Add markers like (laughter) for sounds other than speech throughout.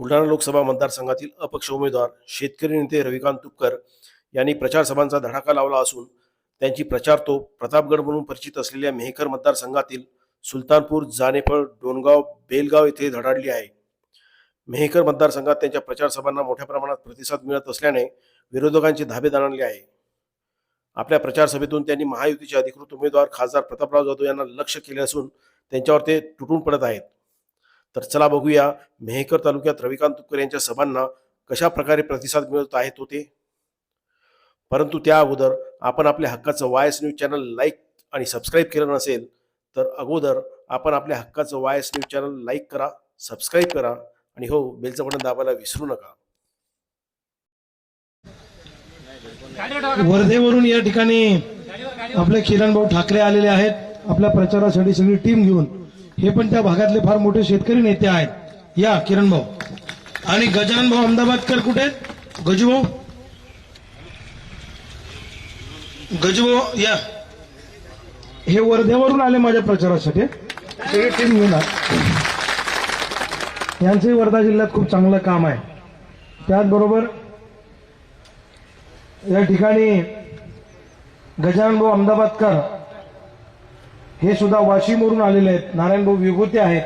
बुलढाणा लोकसभा मतदारसंघातील अपक्ष उमेदवार शेतकरी नेते रविकांत तुपकर यांनी प्रचार सभांचा धडाका लावला असून त्यांची प्रचार तो प्रतापगड म्हणून परिचित असलेल्या मेहकर मतदारसंघातील सुलतानपूर जानेफळ डोणगाव बेलगाव येथे धडाडली आहे. मेहकर मतदारसंघात त्यांच्या प्रचार सभांना मोठ्या प्रमाणात प्रतिसाद मिळत असल्याने विरोधकांचे धाबे दणाणले आहे. आपल्या प्रचार सभेतून त्यांनी महायुतीचे अधिकृत उमेदवार खासदार प्रतापराव जाधव यांना लक्ष केले असून त्यांच्यावर ते तुटून पडत आहेत. तर चला बघूया मेहकर तालुक्यात रविकांत तुपकर यांच्या सभांना कशा प्रकारे प्रतिसाद मिळत आहेत होते परंतु त्या अगोदर आपण आपल्या हक्काचं वाय न्यूज चॅनल लाईक आणि सबस्क्राईब केलं नसेल तर अगोदर आपण आपल्या हक्काचं वाय न्यूज चॅनल लाईक करा सबस्क्राईब करा आणि हो बेलचं बटन दाबायला विसरू नका. वर्धेवरून या ठिकाणी आपले किरण भाऊ ठाकरे आलेले आहेत. आपल्या प्रचारासाठी सगळी टीम घेऊन हे पण त्या भागातले फार मोठे शेतकरी नेते आहेत. या किरण भाऊ. आणि गजानन भाऊ अहमदाबादकर कुठे गजूभाऊ गजूभाऊ या. हे वर्ध्यावरून आले माझ्या प्रचारासाठी. टीम घेऊन यांचंही वर्धा जिल्ह्यात खूप चांगलं काम आहे. त्याचबरोबर या ठिकाणी गजानन भाऊ अहमदाबादकर हे सुद्धा वाशिमवरून आलेले आहेत. नारायण भाऊ विभूते आहेत.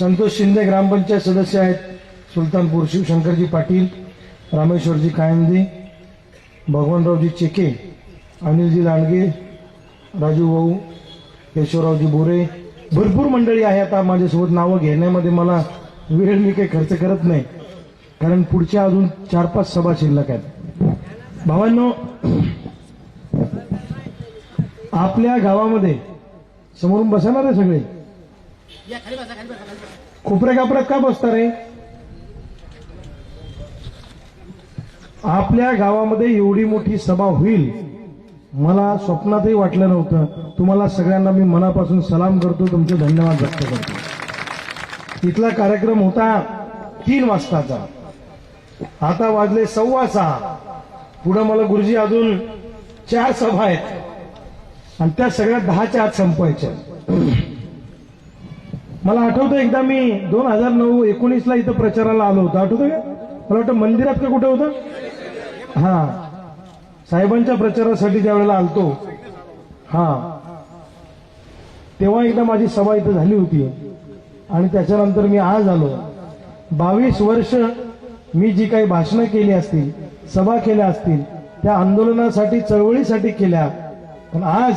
संतोष शिंदे ग्रामपंचायत सदस्य आहेत. सुलतानपूर शिवशंकरजी पाटील रामेश्वरजी कायंदे भगवानरावजी चेके अनिलजी लांडगे राजू भाऊ केशवरावजी बोरे. भरपूर मंडळी आहे आता माझ्यासोबत नावं घेण्यामध्ये मला वेळ मी काही खर्च करत नाही. कारण पुढच्या अजून चार पाच सभा शिल्लक आहेत. भावांनो आपल्या गावामध्ये समोरून बसणार आहे सगळे. खोपऱ्या कापऱ्यात का बसता रे? आपल्या गावामध्ये एवढी मोठी सभा होईल. मला स्वप्नातही वाटलं नव्हतं. तुम्हाला सगळ्यांना मी मनापासून सलाम करतो तुमचे धन्यवाद व्यक्त करतो. इथला कार्यक्रम होता तीन वाजताचा. आता वाजले सव्वा सहा. पुढं मला गुरुजी अजून चार सभा आहेत. आणि त्या सगळ्या दहाच्या आत संपवायच्या. मला आठवतं एकदा मी दोन हजार नऊ एकोणीसला इथं प्रचाराला आलो होतो. आठवतं का? मला वाटतं मंदिरात का कुठं होतं? हा. साहेबांच्या प्रचारासाठी ज्या वेळेला आलतो. हा. तेव्हा एकदा माझी सभा इथं झाली होती. आणि त्याच्यानंतर मी आज आलो. बावीस वर्ष मी जी काही भाषणं केली असतील सभा केल्या असतील त्या आंदोलनासाठी चळवळीसाठी केल्या पण आज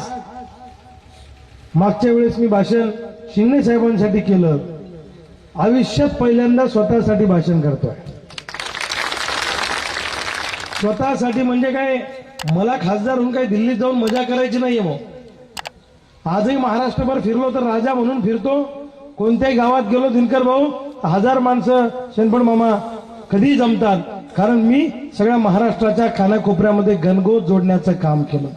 मागच्या वेळेस मी भाषण शिंदे साहेबांसाठी केलं. आयुष्यात पहिल्यांदा स्वतःसाठी भाषण करतोय. स्वतःसाठी म्हणजे काय? मला खासदार होऊन काही दिल्लीत जाऊन मजा करायची नाहीये मग. आजही महाराष्ट्रभर फिरलो तर राजा म्हणून फिरतो. कोणत्याही गावात गेलो दिनकर भाऊ हजार माणसं शेणपण मामा कधी जमतात. कारण मी सगळ्या महाराष्ट्राच्या खानाकोपऱ्यामध्ये गणगोत जोडण्याचं काम केलं.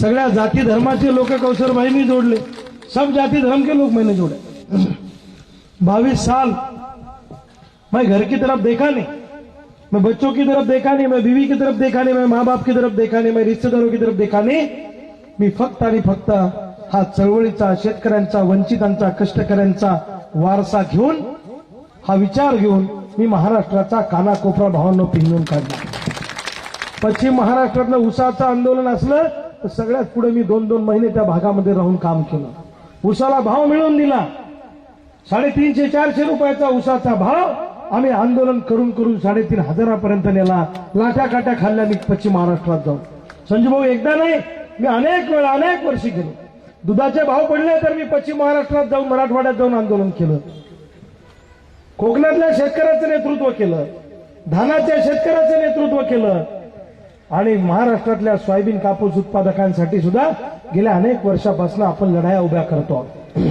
सगळ्या जाती धर्माचे लोक कौशरभाई मी जोडले. सब जाती धर्म के लोग मैंने जोड़े. बाईस साल मैं घर की तरफ देखा नहीं. मैं बच्चों की तरफ देखा नहीं मैं बीवी की तरफ देखा नहीं मैं माँ बाप की तरफ देखा नहीं मैं रिश्तेदारों की तरफ देखा नहीं. मी फक्त आणि फक्त हा चळवळीचा शेतकऱ्यांचा वंचितांचा कष्टकऱ्यांचा वारसा घेऊन हा विचार घेऊन मी महाराष्ट्राचा कानाकोपरा भावांनो पिंजून काढला. पश्चिम महाराष्ट्रातलं उसाचं आंदोलन असलं तर सगळ्यात पुढे मी दोन दोन महिने त्या भागामध्ये राहून काम केलं. उसाला भाव मिळवून दिला. साडेतीनशे चारशे रुपयाचा उसाचा भाव आम्ही आंदोलन करून करून साडेतीन हजारापर्यंत नेला. लाट्या काट्या खाल्ल्या मी पश्चिम महाराष्ट्रात जाऊन. संजू भाऊ एकदा नाही मी अनेक वेळा अनेक वर्षी गेलो. दुधाचे भाव पडले तर मी पश्चिम महाराष्ट्रात जाऊन मराठवाड्यात जाऊन आंदोलन केलं. कोकणातल्या शेतकऱ्याचं नेतृत्व केलं. धानाच्या शेतकऱ्याचं नेतृत्व केलं. आणि महाराष्ट्रातल्या सोयाबीन कापूस उत्पादकांसाठी सुद्धा गेल्या अनेक वर्षापासून आपण लढाया उभ्या करतो. आहोत.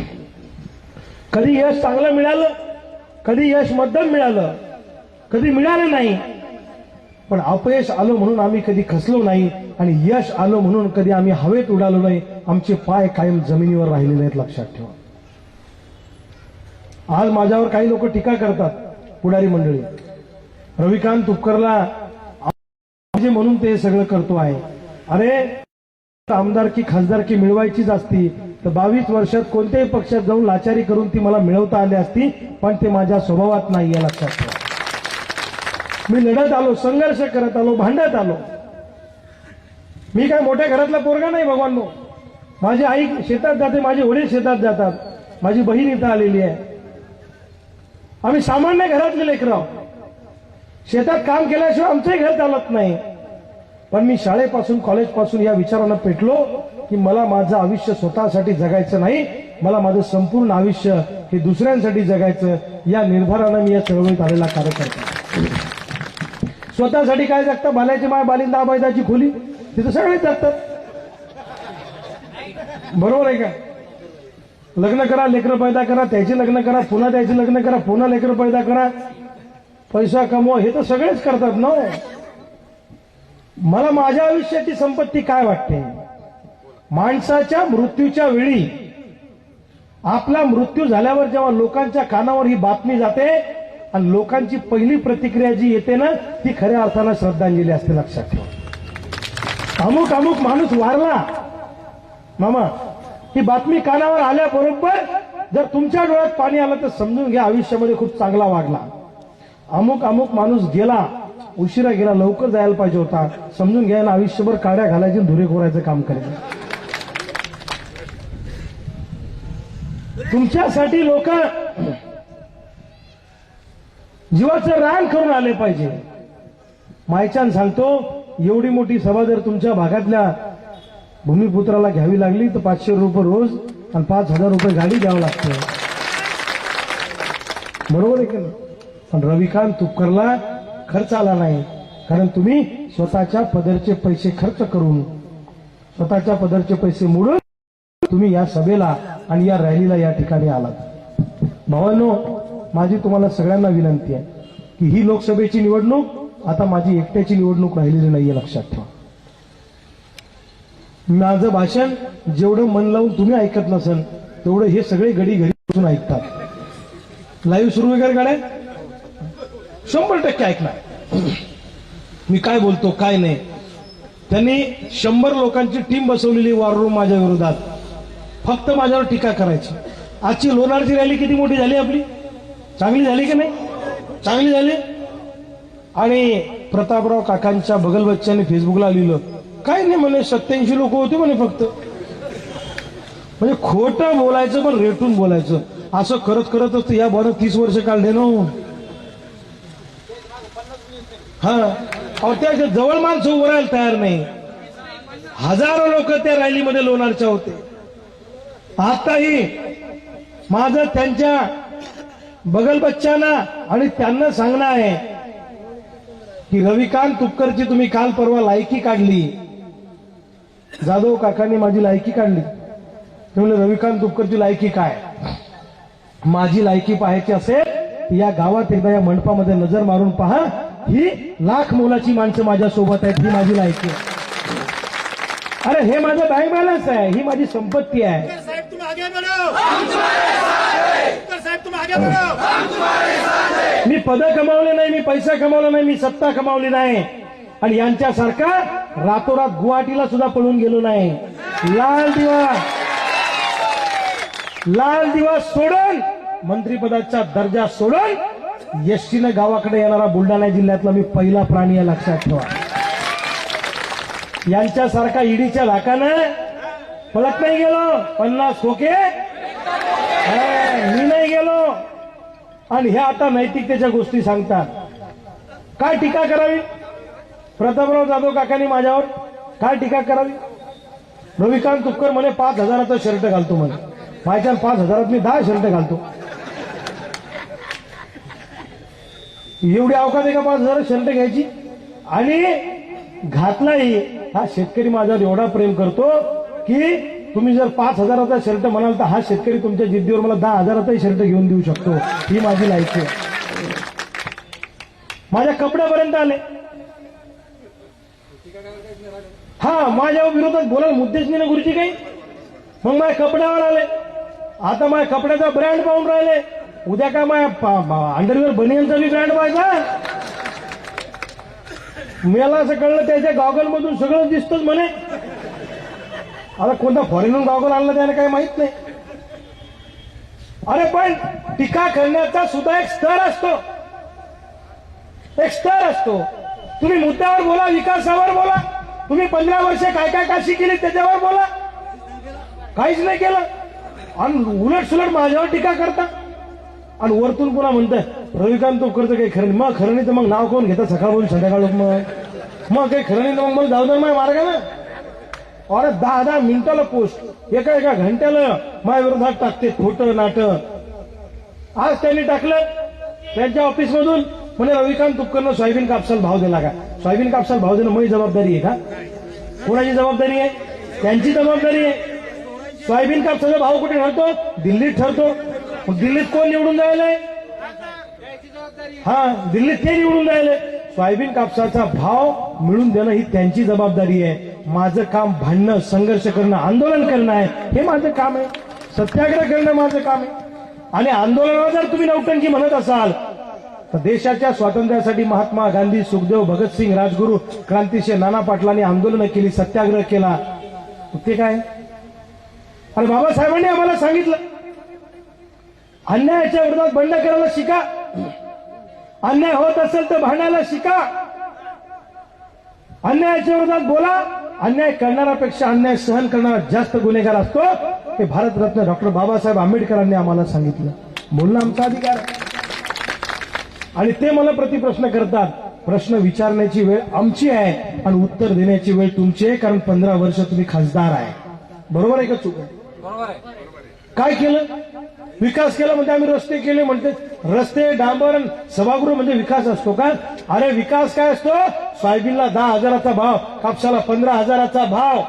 कधी यश चांगलं मिळालं कधी यश मध्यम मिळालं कधी मिळालं नाही. पण अपयश आलो म्हणून आम्ही कधी खसलो नाही आणि यश आलो म्हणून कधी आम्ही हवेत उडालो नाही. आमचे पाय कायम जमिनीवर राहिलेले आहेत लक्षात ठेवा. आज माझ्यावर काही लोक टीका करतात पुढारी मंडळी. रविकांत तुपकरला जे म्हणून ते सगळं करतो आहे. अरे आमदारकी खासदारकी मिळवायचीच असती तर बावीस वर्षात कोणत्याही पक्षात जाऊन लाचारी करून ती मला मिळवता आली असती पण ते माझ्या स्वभावात नाही या लक्षात ठेवा. मी लढत आलो संघर्ष करत आलो भांडत आलो. मी काय मोठ्या घरातला पोरगा नाही भगवान माझी आई शेतात जाते माझे वडील शेतात जातात. माझी बहीण इथं आलेली आहे. आम्ही सामान्य घरातले लेकर शेतात काम केल्याशिवाय आमचंही घर चालत नाही. पण मी शाळेपासून कॉलेजपासून या विचारानं पेटलो की मला माझं आयुष्य स्वतःसाठी जगायचं नाही मला माझं संपूर्ण आयुष्य हे दुसऱ्यांसाठी जगायचं या निर्धारानं मी या चळवळीत आलेला कार्यकर्ता. स्वतःसाठी काय जगतं? भाल्याची माय बालिंदा आबायदाची खोली. तिथं सगळे जगतात. बरोबर आहे का? लग्न करा लेकरं पैदा करा त्याची लग्न करा पुन्हा त्याची लग्न करा पुन्हा लेकरं पैदा करा. पैसा कमवा हे तर सगळेच करतात ना. मला माझ्या आयुष्याची संपत्ती काय वाटते? माणसाच्या मृत्यूच्या वेळी आपला मृत्यू झाल्यावर जेव्हा लोकांच्या कानावर ही बातमी जाते आणि लोकांची पहिली प्रतिक्रिया जी येते ना ती खऱ्या अर्थानं श्रद्धांजली असते लक्षात ठेवा. अमुक अमुक माणूस वारला. मामा ही बातमी कानावर आल्याबरोबर जर तुमच्या डोळ्यात पाणी आलं तर समजून घ्या आयुष्यामध्ये खूप चांगला वागला. अमुक अमुक माणूस गेला उशिरा गेला लवकर जायला पाहिजे होता. समजून घ्यायला आयुष्यभर काड्या घालायचे आणि धुरे कोरायचं काम करेल तुमच्यासाठी लोक जीवाचं रान करून आले पाहिजे. मायचान सांगतो एवढी मोठी सभा जर तुमच्या भागातल्या भूमिपुत्राला घ्यावी लागली तर पाचशे रुपये रोज आणि पाच हजार रुपये गाडी द्यावं लागते. बरोबर आहे की नाही? पण रविकांत तुपकरला खर्च आला नाही. कारण तुम्ही स्वतःच्या पदरचे पैसे खर्च करून स्वतःच्या पदरचे पैसे मोडून तुम्ही या सभेला आणि या रॅलीला या ठिकाणी आलात. भावांनो माझी तुम्हाला सगळ्यांना विनंती आहे की ही लोकसभेची निवडणूक आता माझी एकट्याची निवडणूक राहिलेली नाहीये लक्षात ठेवा. माझं भाषण जेवढं मन लावून तुम्ही ऐकत नसेल तेवढं हे सगळे गडी घरी बसून ऐकतात. लाईव्ह सुरू वगैरे गाड्या शंभर टक्के ऐकणार. मी काय बोलतो काय नाही. त्यांनी शंभर लोकांची टीम बसवलेली वॉर रूम माझ्या विरोधात. फक्त माझ्यावर टीका करायची. आजची लोणारची रॅली किती मोठी झाली आपली? चांगली झाली की नाही? चांगली झाली. आणि प्रतापराव काकांच्या बगल बच्च्याने फेसबुकला लिहिलं काय नाही म्हणे सत्याऐंशी लोक होते म्हणे फक्त. म्हणजे खोटं बोलायचं पण रेटून बोलायचं. असं करत करतच या बरं तीस वर्ष काढले ना हो. हा. अहो त्या जवळ माणसं उभं राहायला तयार नाही. हजारो लोक त्या रॅलीमध्ये लोणारच्या होते. आताही माझं त्यांच्या बगल बच्चांना आणि त्यांना सांगणं आहे की रविकांत तुपकरची तुम्ही काल परवा लायकी काढली. जाधव काकांनी माझी लायकी काढली. ते म्हणले रविकांत तुपकरची लायकी काय? माझी लायकी पाहायची असेल या गावात एकदा या मंडपामध्ये नजर मारून पहा ही लाख मोलाची माणसं माझ्या सोबत आहेत ही माझी लायकी आहे. अरे हे माझं बँक बॅलन्स आहे ही माझी संपत्ती आहे. साहब तुम आगे बढ़ो. हम तुम्हारे साथ हैं साहब तुम आगे बढ़ो. मी पद कमावले नाही मी पैसा कमावला नाही मी सत्ता कमावली नाही. आणि यांच्यासारखा रातोरात गुवाहाटीला सुद्धा पळून गेलो नाही. लाल दिवा. लाल दिवा सोडून मंत्रिपदाचा दर्जा सोडून एसटीनं गावाकडे येणारा बुलढाणा जिल्ह्यातला मी पहिला प्राणी आहे लक्षात ठेवा. यांच्यासारखा ईडीच्या लाकानं पळत नाही गेलो. पन्नास खोके. मी नाही गेलो. आणि हे आता नैतिकतेच्या गोष्टी सांगतात. काय टीका करावी? प्रतापराव जाधव काकांनी माझ्यावर काय टीका करावी? रविकांत तुपकर म्हणे पाच हजाराचा शर्ट घालतो म्हणे. माझ्या पाच हजारात मी दहा शर्ट घालतो. एवढी अवकाश आहे का पाच हजार शर्ट घ्यायची. आणि घातलाही हा शेतकरी माझ्यावर एवढा प्रेम करतो की तुम्ही जर पाच हजाराचा शर्ट म्हणाल तर हा शेतकरी तुमच्या जिद्दीवर मला दहा हजाराचाही शर्ट घेऊन देऊ शकतो. ही माझी लायकी आहे. माझ्या कपड्यापर्यंत आले. हा माझ्या विरोधात बोलायला मुद्देच नाही ना गुरुजी काही? मग माझ्या कपड्यावर आले. आता माझ्या कपड्याचा ब्रँड पाहून राहिले. उद्या काय माय अंडरवेअर बनियनचा मी ब्रँड पाहायचा मला असं कळलं त्याच्या गॉगल मधून सगळं दिसतच म्हणे. आता कोणता फॉरेनहून गॉगल आणलं त्याला काही माहीत नाही. अरे पण टीका करण्याचा सुद्धा एक स्तर असतो. एक स्तर असतो. तुम्ही मुद्द्यावर बोला विकासावर बोला. तुम्ही पंधरा वर्षे काय काय काशी केली त्याच्यावर बोला. काहीच नाही केलं. आणि उलट सुलट माझ्यावर टीका करता. आणि वरतून पुन्हा म्हणताय रविकांत तुपकरचं काही खरं नाही. मग खरं नाही तर मग नाव कोण घेतात सकाळ बोलून संध्याकाळ मग. मग काही खरं नाही तर मग मला जाऊ दे माझ्या मार्गानं. अरे दहा दहा मिनिटाला पोस्ट. एका एका घंट्याला माझ्या विरोधात टाकते खोटं नाट आज त्यांनी टाकलं त्यांच्या ऑफिसमधून. म्हणे रविकांत तुपकरनं सोयाबीन कापसाला भाव दिला का सोयाबीन कापसाला भाव देणं माझी जबाबदारी आहे का? कोणाची जबाबदारी आहे? त्यांची जबाबदारी आहे. सोयाबीन कापसाचा भाव कुठे ठरतो दिल्लीत ठरतो. मग दिल्लीत कोण निवडून जायलाय हा दिल्लीत ते निवडून राहिले सोयाबीन कापसाचा भाव मिळून देणं ही त्यांची जबाबदारी आहे. माझं काम भांडणं संघर्ष करणं आंदोलन करणं आहे. हे माझं काम आहे. सत्याग्रह करणं माझं काम आहे. आणि आंदोलनाला जर तुम्ही नौटंकी म्हणत असाल तर देशाच्या स्वातंत्र्यासाठी महात्मा गांधी सुखदेव भगतसिंग राजगुरू क्रांतिशे नाना पाटलांनी आंदोलनं केली सत्याग्रह केला. ते काय? अरे बाबासाहेबांनी आम्हाला सांगितलं. अन्यायाच्या विरोधात बंड करायला शिका. अन्याय होत असेल तर भांडायला शिका. अन्यायाच्या विरोधात बोला. अन्याय करणाऱ्यापेक्षा अन्याय सहन करणारा जास्त गुन्हेगार असतो. हे भारतरत्न डॉक्टर बाबासाहेब आंबेडकरांनी आम्हाला सांगितलं. बोलणं आमचा अधिकार. आणि ते मला प्रतिप्रश्न करतात. प्रश्न विचारण्याची वेळ आमची आहे आणि उत्तर देण्याची वेळ तुमची आहे कारण पंधरा वर्ष तुम्ही खासदार आहे. बरोबर आहे का चूक? आहे. काय केलं? विकास केला म्हणजे आम्ही रस्ते केले म्हणते. रस्ते डांबर सभागृह म्हणजे विकास असतो का? अरे विकास काय असतो? सोयाबीनला दहा हजाराचा भाव कापसाला पंधरा हजाराचा भाव.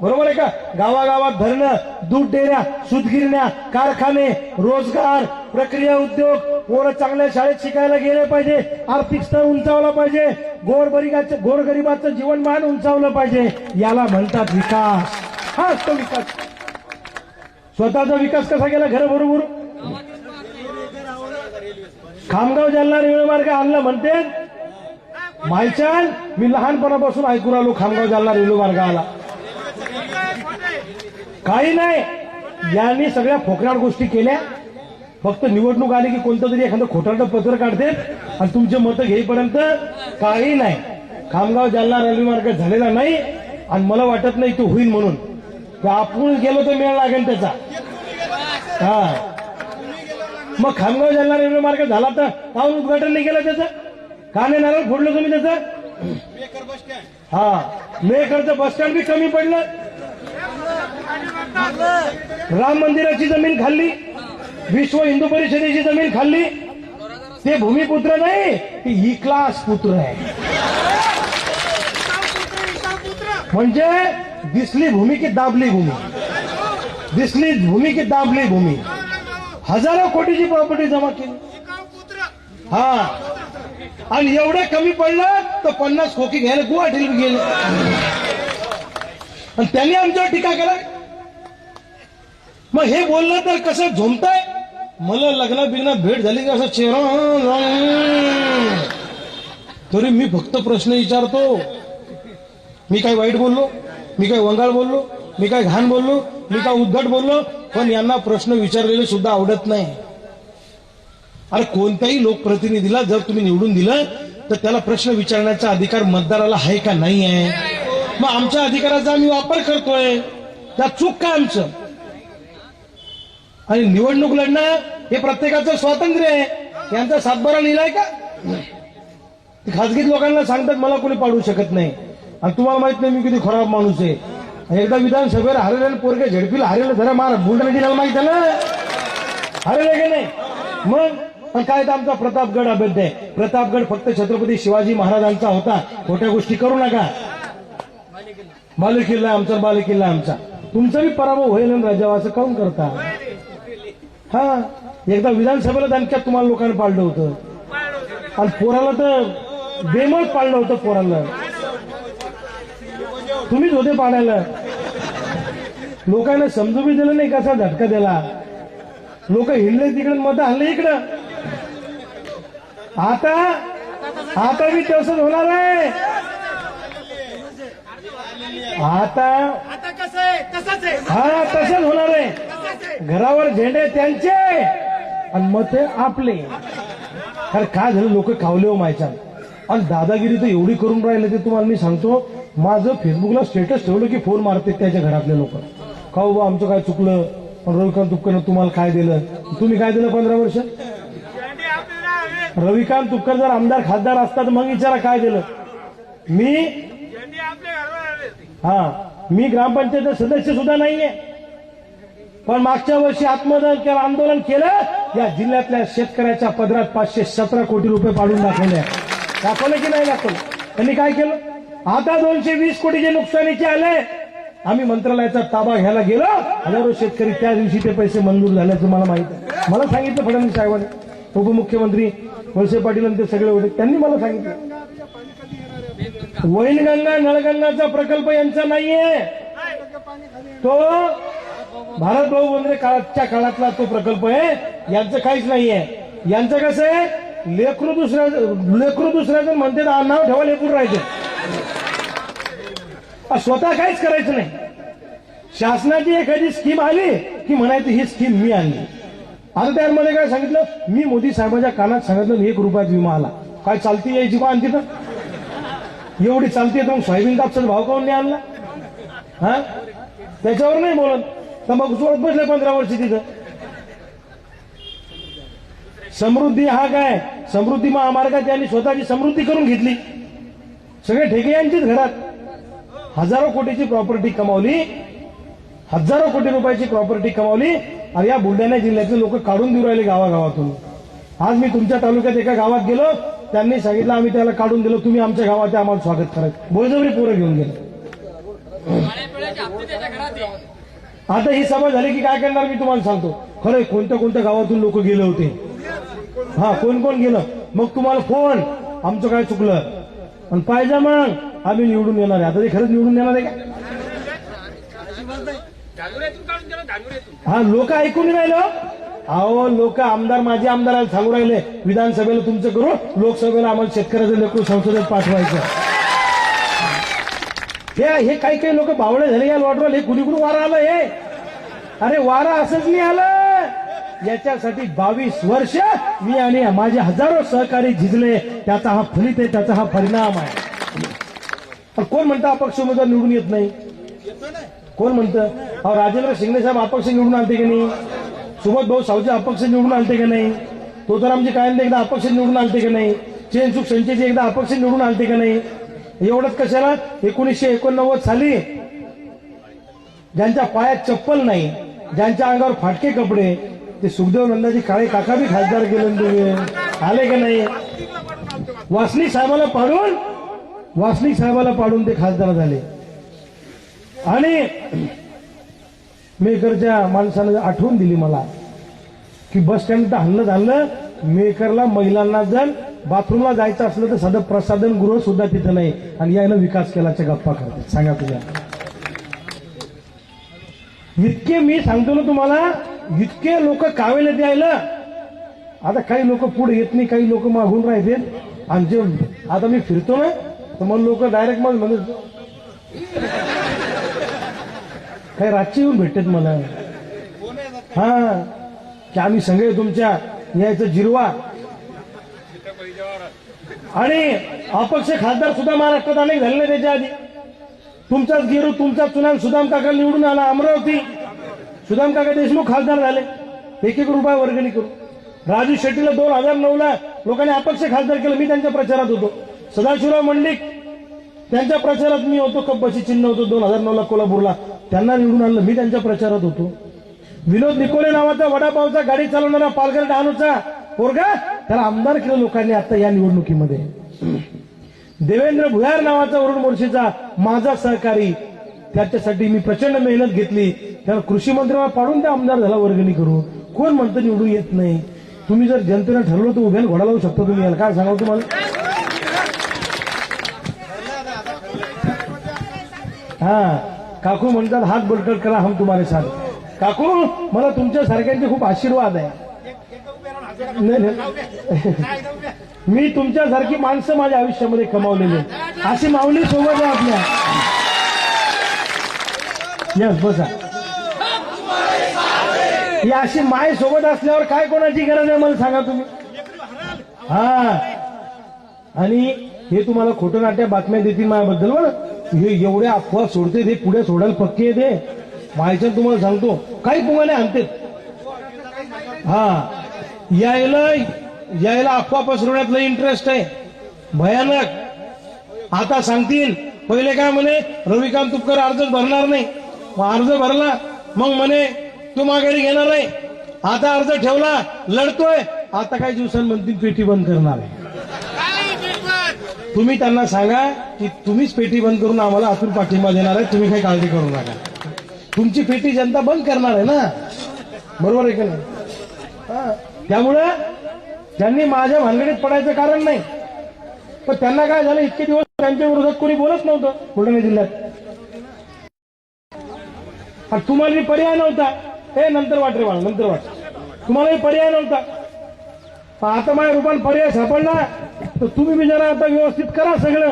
बरोबर आहे का? गावागावात धरणं दूध डेऱ्या सूतगिरण्या कारखाने रोजगार प्रक्रिया उद्योग पोरं चांगल्या शाळेत शिकायला गेले पाहिजे आर्थिक स्तर उंचावला पाहिजे गोरगरिबाचं गोरगरिबाचं जीवनमान उंचावलं पाहिजे. याला म्हणतात विकास. हा असतो विकास. स्वतःचा विकास कसा केला घर बरोबर? खामगाव जालना रेल्वे मार्ग आणला म्हणते. मायचान मी लहानपणापासून ऐकून आलो खामगाव जालना रेल्वे मार्ग आला काही नाही. यांनी सगळ्या फोकराट गोष्टी केल्या. फक्त निवडणूक आली की कोणतं तरी एखादं खोटारडं पत्र काढते आणि तुमचे मतं घेईपर्यंत काही नाही. खामगाव जालना रेल्वे मार्ग झालेला नाही आणि मला वाटत नाही तो होईल म्हणून. आपण गेलो तर मेळ लागेल त्याचा. हा. मग खामगाव जालना रेल्वे मार्ग झाला तर काहून उद्घाटन नाही केलं त्याचं. का नाही नारळ फोडलं तुम्ही त्याचं. हा. मेकरचं बस स्टँड बी कमी पडलं. राम मंदिराची जमीन खाल्ली. विश्व हिंदू परिषदेची जमीन खाल्ली. ते भूमिपुत्र नाही ते ई क्लास पुत्र आहे. म्हणजे दिसली भूमी की दाबली भूमी. दिसली भूमी की दाबली भूमी. हजारो कोटीची प्रॉपर्टी जमा केली. हा. आणि एवढं कमी पडलं तर पन्नास खोकी घ्यायला गुवाहाटीला गेले. आणि त्यांनी आमच्यावर टीका केला मग हे बोललं तर कसं झोमतंय? मला लग्न बिग्न भेट झाली की असं चेहरा तरी मी फक्त प्रश्न विचारतो. मी काय वाईट बोललो? मी काय वंगाळ बोललो? मी काय घाण बोललो? मी काय उद्धट बोललो? पण यांना प्रश्न विचारलेले सुद्धा आवडत नाही. अरे कोणत्याही लोकप्रतिनिधीला जर तुम्ही निवडून दिलं तर त्याला प्रश्न विचारण्याचा अधिकार मतदाराला आहे का नाही आहे मग आमच्या अधिकाराचा आम्ही वापर करतोय. त्या चूक काय आमचं? आणि निवडणूक लढणं हे प्रत्येकाचं स्वातंत्र्य आहे. यांचा सातबारा लिहिलाय का? ते खाजगी लोकांना सांगतात मला कोणी पाडू शकत नाही. आणि तुम्हाला माहीत नाही मी किती खराब माणूस आहे. एकदा विधानसभेवर हरेल पोरगे झडपीला हरेल जरा मार. बुलढाणा जिल्ह्याला माहीत आहे ना? हरेल की नाही? मग? पण काय तर आमचा प्रतापगड अभेद्य आहे. प्रतापगड फक्त छत्रपती शिवाजी महाराजांचा होता. खोट्या गोष्टी करू नका. बालेकिल्ला आहे आमचा बालेकिल्ला आहे आमचा. तुमचा बी पराभव होईल ना राजा असं काऊन करता? हा? एकदा विधानसभेला दणक्यात तुम्हाला लोकांनी पाळलं होतं. आणि पोराला तर बेमच पाळलं होतं पोराला तुम्हीच होते पाण्याला लोकांना समजू बी दिलं नाही कसा झटका दिला. लोक हिंडले तिकडे मत हल्ले इकडं. आता आता बी तसंच होणार आहे. आता हा तसंच होणार आहे. घरावर झेंडे त्यांचे आणि मते आपले. कारण काय झालं? लोक कावले हो मायच्या आणि दादागिरी तर एवढी करून राहिले ते तुम्हाला मी सांगतो. माझं फेसबुकला स्टेटस ठेवलं की फोन मारते त्याच्या घरातले लोक. का हो बाबा आमचं काय चुकलं? पण रविकांत तुपकरनं तुम्हाला काय दिलं? तुम्ही काय दिलं पंधरा वर्ष? रविकांत तुपकर जर आमदार खासदार असतात मग विचारा काय दिलं? मी? हा. मी ग्रामपंचायत सदस्य सुद्धा नाहीये. पण मागच्या वर्षी आत्मदान केलं आंदोलन केलं या जिल्ह्यातल्या शेतकऱ्याच्या पदरात पाचशे सतरा कोटी रुपये पाडून दाखवले. दाखवले की नाही दाखवलं? त्यांनी काय केलं? आता दोनशे वीस कोटीचे नुकसानीचे आले. आम्ही मंत्रालयाचा ताबा घ्यायला गेलो. हजारो शेतकरी त्या दिवशी ते पैसे मंजूर झाल्याचं मला माहीत आहे. मला सांगितलं फडणवीस साहेबांनी. उपमुख्यमंत्री वळसे पाटील आणि ते सगळे होते. त्यांनी मला सांगितलं. वैनगंगा नळगंगाचा प्रकल्प यांचा नाहीये. तो भारत भाऊ काळाच्या काळातला तो प्रकल्प आहे. यांचं काहीच नाहीये. यांचं कसं आहे? लेकरू दुसऱ्या लेकरू दुसऱ्याचं म्हणते नाव ठेवा लेकरू राहायचं. स्वतः काहीच करायचं नाही. शासनाची एखादी स्कीम आली की म्हणायची ही स्कीम मी आणली. आता त्यामध्ये काय सांगितलं? मी मोदी साहेबांच्या कानात सांगितलं एक रुपयात विमा आला. काय चालती यायची का आणखी तर एवढी चालती तर मग सोयाबीन कापसाचा भाव काऊन नाही आणला? हा? त्याच्यावर नाही बोलत. तंबाखू सोडत बसले पंधरा वर्ष तिथं. समृद्धी हा काय? समृद्धी महामार्गात त्यांनी स्वतःची समृद्धी करून घेतली. सगळे ठेके यांचीच घरात. हजारो कोटीची प्रॉपर्टी कमावली हजारो कोटी रुपयाची प्रॉपर्टी कमावली आणि या बुलढाणा जिल्ह्यातले लोक काढून देऊ राहिले गावागावातून. आज मी तुमच्या तालुक्यात एका गावात गेलो त्यांनी सांगितलं आम्ही त्याला काढून दिलो तुम्ही आमच्या गावात आम्हाला स्वागत करायचं बोळजबरी पोरं घेऊन गेले. आता ही सभा झाली की काय करणार मी तुम्हाला सांगतो. खरं कोणत्या कोणत्या गावातून लोक गेले होते? हा कोण कोण गेलं? मग तुम्हाला फोन आमचं काय चुकलं? आणि पाहिजे मग आम्ही निवडून येणार आहे. आता ते खरंच निवडून येणार आहे का? हा लोक ऐकून राहिलं. राहिलो अहो लोक आमदार माझे आमदाराला सांगू राहिले. विधानसभेला तुमचं करू लोकसभेला आम्हाला शेतकऱ्याचं लेकरू संसदेत पाठवायचं. हे हे काही काही लोक बावळे झाले या लॉटवर हे कुणी कुणी वारा आलं हे? अरे वारा असंच नाही आलं. याच्यासाठी बावीस वर्ष मी आणि माझे हजारो सहकारी झिजले. त्याचा हा फलित आहे त्याचा हा परिणाम आहे. पण कोण म्हणतं अपक्ष उमेदवार निवडून येत नाही? कोण म्हणतं? अहो राजेंद्र शिंगणे साहेब अपक्ष निवडून आलते की नाही? सुबोध भाऊ सावजी अपक्ष निवडून आलते का नाही? तो तर आमचे काय एकदा अपक्ष निवडून आलते का नाही? चेनसुख संचेची एकदा अपक्ष निवडून आलते का नाही? एवढंच कशाला? एकोणीसशे एकोणनव्वद साली ज्यांच्या पायात चप्पल नाही ज्यांच्या अंगावर फाटके कपडे ते सुखदेव नंदाजी काळे काका बी खासदार केले तुम्ही? आले का नाही? वासनिक साहेबाला पाडून वासनिक साहेबाला पाडून ते खासदार झाले. आणि मेकरच्या माणसानं आठवण दिली मला की बस स्टँड हल्लं झालं मेकरला महिलांना जर बाथरूमला जायचं असलं तर साधं प्रसाधन गृह सुद्धा तिथं नाही. आणि यानं विकास केलाच्या गप्पा करतात. सांगा तुझ्या. इतके मी सांगतो ना तुम्हाला इतके लोक कावेला द्यायला आता काही लोक पुढे येत नाही काही लोक मागून राहते आणि जे आता मी फिरतो ना तर मग लोक डायरेक्ट मग म्हणत काही रातचे येऊन भेटतात मला. हा. की आम्ही सगळे तुमच्या यायचं जिरवा. आणि अपक्ष खासदार सुद्धा महाराष्ट्रात अनेक झाले त्याच्या आधी. तुमचाच गिरू तुमचा चुनाव सुदाम काका निवडून आला अमरावती. सुदाम काका देशमुख खासदार झाले. एक एक रुपया वर्गणी करू राजू शेट्टीला दोन हजार नऊ ला लोकांनी अपक्ष खासदार केलं. मी त्यांच्या प्रचारात होतो. सदाशिवराव मंडिक त्यांच्या प्रचारात मी होतो. कब्बशी चिन्ह होतो. दोन हजार नऊ ला कोल्हापूरला. त्यांना निवडून आणलं. मी त्यांच्या प्रचारात होतो. विनोद निकोले नावाचा वडापावचा गाडी चालवणारा पालघर डहाणूचा पोरगा त्याला आमदार केलं लोकांनी आता या निवडणुकीमध्ये. देवेंद्र भुयार नावाचा वरुण मोर्शीचा माझा सहकारी त्याच्यासाठी मी प्रचंड मेहनत घेतली. त्याला कृषी मंत्र्याला पाडून त्या आमदार झाला वर्गणी करू कोण म्हणतं निवडून येत नाही? तुम्ही जर जनतेनं ठरवलं तर उभ्याला घोडा लावू शकता तुम्ही. याला काय सांगाल तुम्हाला? हा. काकू म्हणतात हात बळकट करा हम तुम्हाला सांग काकू मला तुमच्या सारख्यांचे खूप आशीर्वाद आहे. नाही, नाही. मी तुमच्यासारखी माणसं माझ्या आयुष्यामध्ये कमावलेली अशी माऊली सोबत आहे आपल्या यस बसा. ही अशी माय सोबत असल्यावर काय कोणाची गरज आहे मला सांगा तुम्ही? हा. आणि हे तुम्हाला खोटं नाट्या बातम्या देतील माझ्याबद्दल बरं? हे एवढे अफवा सोडते ते पुढे सोडायला पक्के येते मायच्या मायचं तुम्हाला सांगतो काही पुंगाने आणते हा. यायला यायला अफवा पसरवण्यात इंटरेस्ट आहे. भयानक. आता सांगतील. पहिले काय म्हणे रविकांत तुपकर अर्जच भरणार नाही. अर्ज भरला मग म्हणे तू माघारी घेणार नाही आता अर्ज ठेवला लढतोय. आता काही दिवसांनी म्हणतील पेटी बंद करणार आहे. तुम्ही त्यांना सांगा की तुम्हीच पेटी बंद करून आम्हाला आतून पाठिंबा देणार आहे. तुम्ही काही काळजी करू नका. तुमची पेटी जनता बंद करणार आहे ना? बरोबर आहे का नाही? हा. त्यामुळं त्यांनी माझ्या भानगडीत पडायचं कारण नाही. पण त्यांना काय झालं इतके दिवस त्यांच्या विरोधात कोणी बोलत नव्हतं बुलढाणा जिल्ह्यात. आणि तुम्हाला पर्याय नव्हता. हे नंतर वाट रे बाळा नंतर वाट. तुम्हालाही पर्याय नव्हता. आता माझ्या रूपात पर्याय सापडला. तर तुम्ही बी जरा आता व्यवस्थित करा सगळं.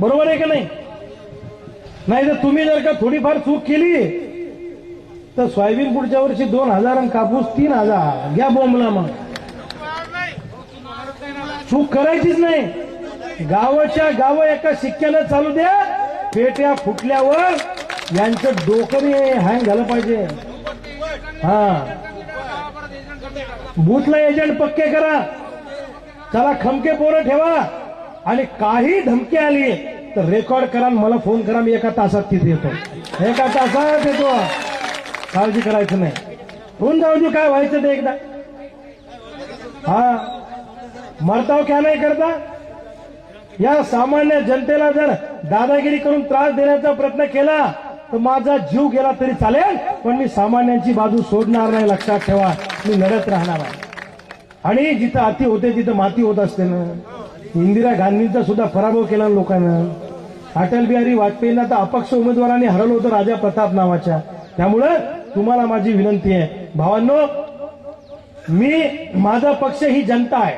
बरोबर आहे का नाही? नाही तर तुम्ही जर का थोडीफार चूक केली तर सोयाबीन पुढच्या वर्षी दोन हजार आणि कापूस तीन हजार. घ्या बोंबला मग चूक करायचीच नाही. गावाच्या गाव एका शिक्क्याला चालू द्या. पेट्या फुटल्यावर यांचं डोकं हँग झालं पाहिजे. हा. बूथला एजंट पक्के करा. चला खमके पोरं ठेवा. आणि काही धमकी आली तर रेकॉर्ड करा मला फोन करा मी एका तासात तिथे येतो. एका तासात येतो. काळजी करायचं नाही. होऊन जाऊ दे काय व्हायचं ते एकदा. हा. मरताव क्या नाही करता? या सामान्य जनतेला जर दादागिरी करून त्रास देण्याचा प्रयत्न केला तर माझा जीव गेला तरी चालेल पण मी सामान्यांची बाजू सोडणार नाही लक्षात ठेवा. मी लढत राहणार आहे. आणि जिथं अति होते तिथं माती होत असते ना. इंदिरा गांधींचा सुद्धा पराभव केला लोकांना. अटल बिहारी वाजपेयींना तर अपक्ष उमेदवारांनी हरवलं होतं राजा प्रताप नावाच्या. त्यामुळं तुम्हाला माझी विनंती आहे. भावांनो मी माझा पक्ष ही जनता आहे.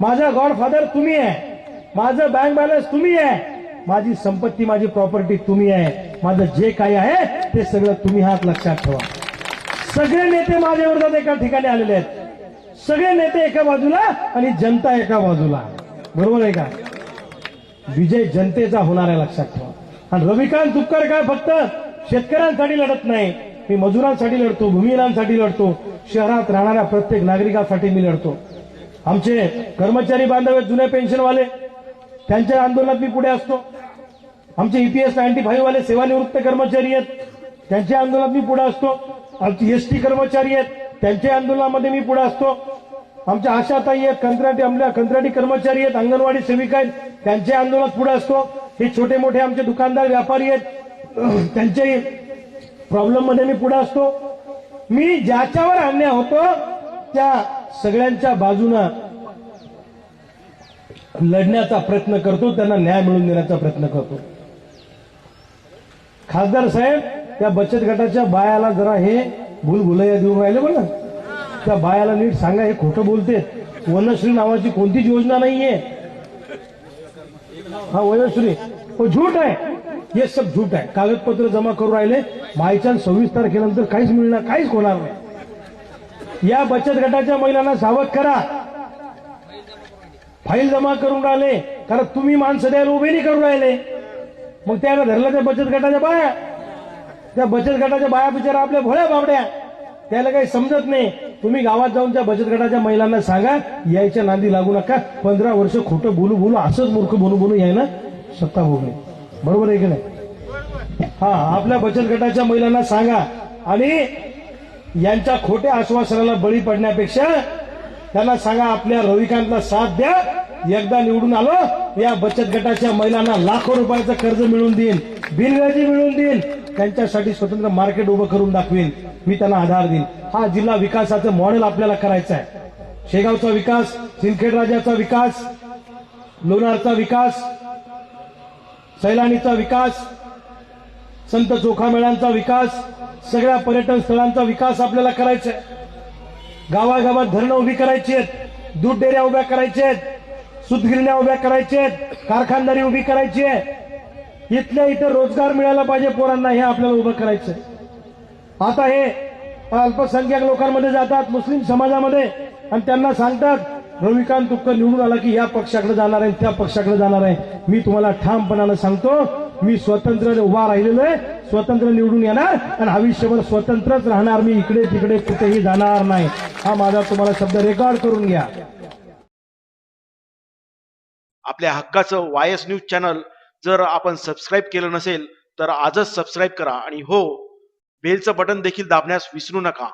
माझा गॉडफादर तुम्ही आहे. माझं बँक बॅलन्स तुम्ही आहे. माझी संपत्ती माझी प्रॉपर्टी तुम्ही आहे. माझं जे काही आहे ते सगळं तुम्ही हात लक्षात ठेवा. सगळे नेते माझ्या विरोधात एका ठिकाणी आलेले आहेत. सगळे नेते एका बाजूला आणि जनता एका बाजूला. बरोबर आहे का? विजय जनतेचा होणार आहे लक्षात ठेवा. आणि रविकांत तुपकर काय फक्त शेतकऱ्यांसाठी लढत नाही. मी मजुरांसाठी लढतो भूमिहीनांसाठी लढतो. शहरात राहणाऱ्या प्रत्येक नागरिकासाठी मी लढतो. आमचे कर्मचारी बांधव जुने पेन्शनवाले त्यांच्या आंदोलनात मी पुढे असतो. आमचे ईपीएस नाईन्टी फाईव्ह वाले सेवानिवृत्त कर्मचारी आहेत. त्यांच्या आंदोलनात मी पुढे असतो. आमचे एसटी कर्मचारी आहेत. त्यांच्या आंदोलनामध्ये मी पुढे असतो. आमच्या आशाताई आहेत कंत्राटी आपल्या कंत्राटी कर्मचारी आहेत अंगणवाडी सेविका आहेत. त्यांच्या आंदोलनात पुढे असतो. हे छोटे मोठे आमचे दुकानदार व्यापारी आहेत. (clears throat) त्यांच्याही प्रॉब्लेममध्ये मी पुढे असतो. मी ज्याच्यावर अन्याय होतो त्या सगळ्यांच्या बाजूनं लढण्याचा प्रयत्न करतो त्यांना न्याय मिळवून देण्याचा प्रयत्न करतो. खासदार साहेब त्या बचत गटाच्या बायाला जरा हे भूलभुलैया देऊन राहिले बघा त्या बायाला नीट सांगा हे खोटं बोलते वनश्री नावाची कोणतीच योजना नाहीये. हा वनश्री. वो झूठ आहे. हे सब झूठ आहे. कागदपत्र जमा करून राहिले. मायचान सव्वीस तारखेनंतर काहीच मिळणार काहीच होणार नाही. या बचत गटाच्या महिलांना सावध करा. फाईल जमा करून राहिले. कारण तुम्ही माणसं द्यायला उभे नाही करून राहिले. मग त्याला धरलं त्या बचत गटाच्या बाया. त्या बचत गटाच्या बाया बिचारा आपल्या भोळ्या बाबड्या त्याला काही समजत नाही. तुम्ही गावात जाऊन त्या बचत गटाच्या महिलांना सांगा यायच्या नांदी लागू नका. पंधरा वर्ष खोटं बोलू बोलू असंच मूर्ख बोलू बोलू यायला सत्ता भोगली बरोबर आहे की नाही? हा आपल्या बचत गटाच्या महिलांना सांगा. आणि यांच्या खोट्या आश्वासनाला बळी पडण्यापेक्षा त्यांना सांगा आपल्या रविकांतला साथ द्या. एकदा निवडून आलो या बचत गटाच्या महिलांना लाखो रुपयाचं कर्ज मिळवून देईन बिनव्याजी मिळवून देईन त्यांच्यासाठी स्वतंत्र मार्केट उभं करून दाखवेन मी त्यांना आधार देईन. हा जिल्हा विकासाचं मॉडेल आपल्याला करायचं आहे शेगावचा विकास सिंदखेड राजाचा विकास लोणारचा विकास सैलानीचा विकास संत जोखामेळांचा विकास सगळ्या पर्यटन स्थळांचा विकास आपल्याला करायचा आहे गावागावात धरणं उभी करायची आहेत दूध डेऱ्या उभ्या करायच्या आहेत सुतगिरण्या उभ्या करायच्या आहेत. कारखानदारी उभी करायची आहे. इथल्या इथं रोजगार मिळाला पाहिजे पोरांना हे आपल्याला उभं करायचं आता हे अल्पसंख्याक लोकांमध्ये जातात मुस्लिम समाजामध्ये आणि त्यांना सांगतात रविकांत तुपकर निवडून आला की या पक्षाकडे जाणार आहे त्या पक्षाकडे जाणार आहे. मी तुम्हाला ठामपणानं सांगतो मी स्वतंत्र उभा राहिलेलो आहे स्वतंत्र निवडून येणार आणि आयुष्यभर स्वतंत्रच राहणार मी. इकडे तिकडे कुठेही जाणार नाही. हा माझा तुम्हाला शब्द रेकॉर्ड करून घ्या. आपल्या हक्काचं वाय एस न्यूज चॅनल जर आपण सबस्क्राईब केलं नसेल तर आजच सबस्क्राईब करा. आणि हो बेलचं बटन देखील दाबण्यास विसरू नका.